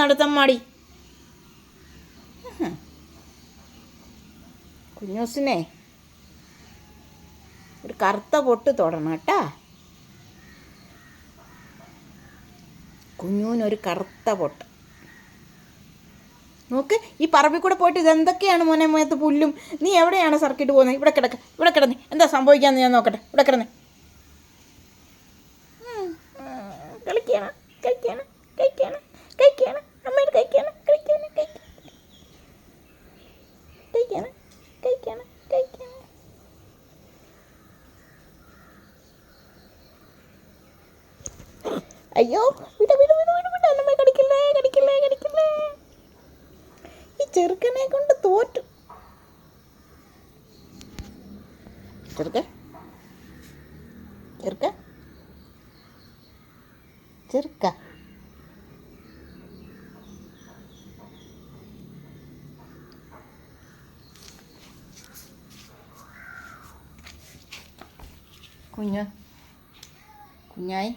നടത്തമ്മാടി. കുഞ്ഞൂസിനെ ഒരു കറുത്ത പൊട്ട് തൊടണം കേട്ടാ. കുഞ്ഞൂനൊരു കറുത്ത പൊട്ട്. നോക്ക് ഈ പറമ്പിൽ കൂടെ പോയിട്ട് ഇതെന്തൊക്കെയാണ് മോനെ മുഖത്ത് പുല്ലും? നീ എവിടെയാണ് സർക്കിട്ട് പോകുന്നത് ഇവിടെ കിടക്ക ഇവിടെ കിടന്ന്. എന്താ സംഭവിക്കാന്ന് ഞാൻ നോക്കട്ടെ. ഇവിടെ കിടന്ന്. കളിക്കണം കഴിക്കണം കഴിക്കണം കഴിക്കണം അമ്മയുടെ കഴിക്കണം കഴിക്കണം കഴിക്കണം കഴിക്കണം കഴിക്കണം കഴിക്കണം. അയ്യോ വിട വിട വിട വിട വിട. അമ്മ കടിക്കില്ലേ കടിക്കില്ലേ കടിക്കില്ലേ. ഈ ചെറുക്കനെ കൊണ്ട് തോറ്റു. ചെറുക്ക ചെറുക്ക ചെറുക്ക? kunya kunyai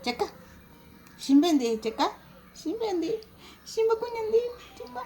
Checa, Simbendi, checa, Simbendi, Simba Kunyandi, Simba.